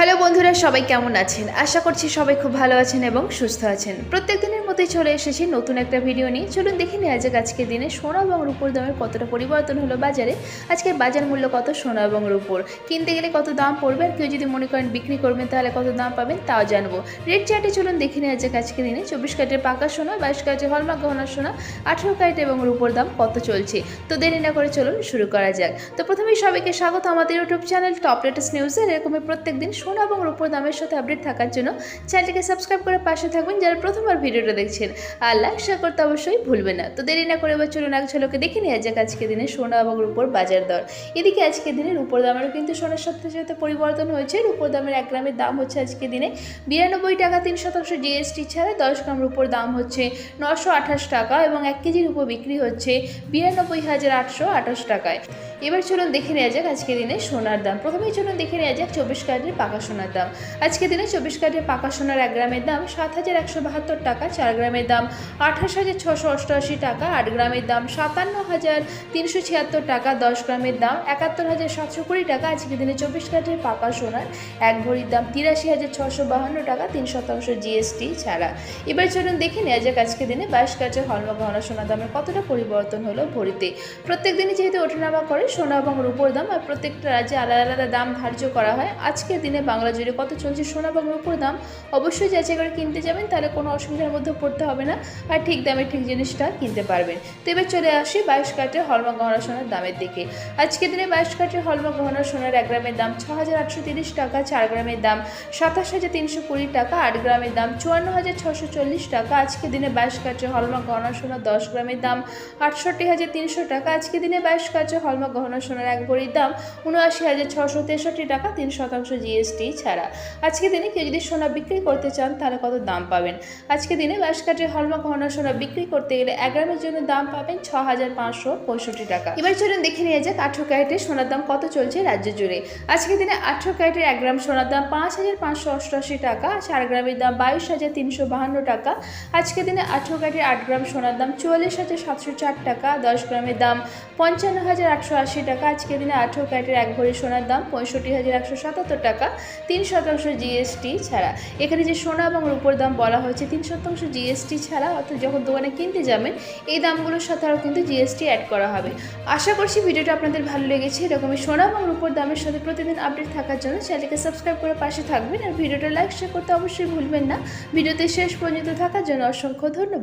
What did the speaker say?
Hello বন্ধুরা, সবাই কেমন আছেন? আশা করছি সবাই খুব ভালো আছেন এবং সুস্থ আছেন। প্রত্যেক দিনের মতোই চলে এসেছি নতুন একটা ভিডিও নিয়ে। চলুন দেখে নেওয়া যাক আজকের দিনে সোনা এবং রূপোর দামের কতটা পরিবর্তন হলো বাজারে। আজকের বাজার মূল্য কত সোনা এবং রূপোর? কিনতে গেলে কত দাম পড়বে? আর কেউ যদি মনে করেন বিক্রি করবেন, তাহলে কত দাম পাবেন তাও জানব। রেড চার্টে চলুন দেখে নেওয়া যাক আজকের দিনে। চব্বিশ ক্যারেটের পাকা সোনা, বাইশ ক্যারেটের হলমার্ক গহনা সোনা, আঠেরো ক্যারেট এবং রূপোর দাম কত চলছে? তো দেরি না করে চলুন শুরু করা যাক। তো প্রথমেই সবাইকে স্বাগত আমাদের ইউটিউব চ্যানেল টপ লেটেস্ট নিউজের এরকমই প্রত্যেক দিন সোনা এবং রূপোর দামের সাথে আপডেট থাকার জন্য চ্যানেলটিকে সাবস্ক্রাইব করে পাশে থাকবেন। যারা প্রথমবার ভিডিওটা দেখছেন। আর লাইক শেয়ার করতে অবশ্যই ভুলবেন না। তো দেরি না করে এবার চলুন এক ঝলকে দেখে নেওয়া যাক আজকে দিনে সোনা এবং রূপোর বাজার দর। এদিকে আজকে দিনে রূপোর দামেরও কিন্তু সোনার সাথে সাথে পরিবর্তন হয়েছে। রূপোর দামের এক গ্রামের দাম হচ্ছে আজকে দিনে বিরানব্বই টাকা তিন শতাংশ জিএসটি ছাড়া দশ গ্রাম রূপোর দাম হচ্ছে নশো আঠাশ টাকা এবং এক কেজির উপর বিক্রি হচ্ছে বিরানব্বই হাজার আটশো আঠাশ টাকায়। এবার চলুন দেখে নেওয়া যাক আজকে দিনে সোনার দাম। প্রথমেই চলুন দেখে নেওয়া যাক চব্বিশ ক্যারেটের পাকা সোনার দাম। আজকে দিনে চব্বিশ ক্যারেটের পাকা সোনার এক গ্রামের দাম সাত হাজার একশো বাহাত্তর টাকা, চার গ্রামের দাম আঠাশ হাজার ছশো অষ্টআশি টাকা, আট গ্রামের দাম সাতান্ন হাজার তিনশো ছিয়াত্তর টাকা, দশ গ্রামের দাম একাত্তর হাজার সাতশো কুড়ি টাকা। আজকে দিনে চব্বিশ ক্যারেটের পাকা সোনার এক ভরির দাম তিরাশি হাজার ছশো বাহান্ন টাকা, তিন শতাংশ জিএসটি ছাড়া। এবার চলুন দেখে নেওয়া যাক আজকে দিনে বাইশ ক্যারেটের হলমা গহনা সোনার দামের কতটা পরিবর্তন হলো ভরিতে। প্রত্যেক দিনই যেহেতু ওঠানামা করে সোনা এবং রূপোর দাম আর প্রত্যেকটা রাজ্যে আলাদা আলাদা দাম ধার্য করা হয়। আজকের দিনে বাংলা জুড়ে কত চলছে সোনা এবং রূপোর দাম? অবশ্যই যাচাই করে কিনতে যাবেন, তাহলে কোনো অসুবিধার মধ্যে পড়তে হবে না। আর ঠিক দামে ঠিক জিনিসটা কিনতে পারবেন। তো এবার চলে আসি বাইশ কাঠের হলমা গহনা সোনার দামের দিকে। আজকের দিনে বাইশ কাঠের হলমা গহনা সোনার এক গ্রামের দাম ছ হাজার আটশো তিরিশ টাকা, চার গ্রামের দাম সাতাশ হাজার তিনশো কুড়ি টাকা, আট গ্রামের দাম চুয়ান্ন হাজার ছশো চল্লিশ টাকা। আজকের দিনে বাইশ কাঠের হলমা গহনা সোনা দশ গ্রামের দাম আটষট্টি হাজার তিনশো টাকা। আজকের দিনে বাইশ কাঠের হলমা গহনা সোনার এক ভরির দাম উনআশি হাজার ছশো তেষট্টি টাকা, তিন শতাংশ জিএসটি ছাড়া। আজকে দিনে কেউ যদি সোনা বিক্রি করতে চান তাহলে কত দাম পাবেন? আজকে দিনে বাইশ কাঠের হলমা গহনা সোনা বিক্রি করতে গেলে এক গ্রামের জন্য দাম পাবেন ছ হাজার পাঁচশো পঁয়ষট্টি টাকা। এবার চলুন দেখে নিয়ে যাক আঠেরো ক্যারেটের সোনার দাম কত চলছে রাজ্য জুড়ে। আজকে দিনে আঠেরো ক্যারেটের এক গ্রাম সোনার দাম পাঁচ হাজার পাঁচশো অষ্টআশি টাকা, চার গ্রামের দাম বাইশ হাজার তিনশো বাহান্ন টাকা। আজকে দিনে আঠেরো ক্যারেটের আট গ্রাম সোনার দাম চুয়াল্লিশ হাজার সাতশো চার টাকা, দশ গ্রামের দাম পঞ্চান্ন হাজার আটশো আশি টাকা আজকে দিনে আঠেরো ক্যারেটের এক ভরি সোনার দাম পঁয়ষট্টি হাজার একশো সাতাত্তর টাকা, তিন শতাংশ জিএসটি ছাড়া। এখানে যে সোনা এবং রূপোর দাম বলা হয়েছে, তিন শতাংশ জিএসটি ছাড়া, অর্থাৎ যখন দোকানে কিনতে যাবেন, এই দামগুলোর সাথে আরও কিন্তু জিএসটি অ্যাড করা হবে। আশা করছি ভিডিওটা আপনাদের ভালো লেগেছে। এরকমই সোনা এবং রূপোর দামের সাথে প্রতিদিন আপডেট থাকার জন্য চ্যানেলকে সাবস্ক্রাইব করে পাশে থাকবেন। আর ভিডিওটা লাইক শেয়ার করতে অবশ্যই ভুলবেন না। ভিডিওতে শেষ পর্যন্ত থাকার জন্য অসংখ্য ধন্যবাদ।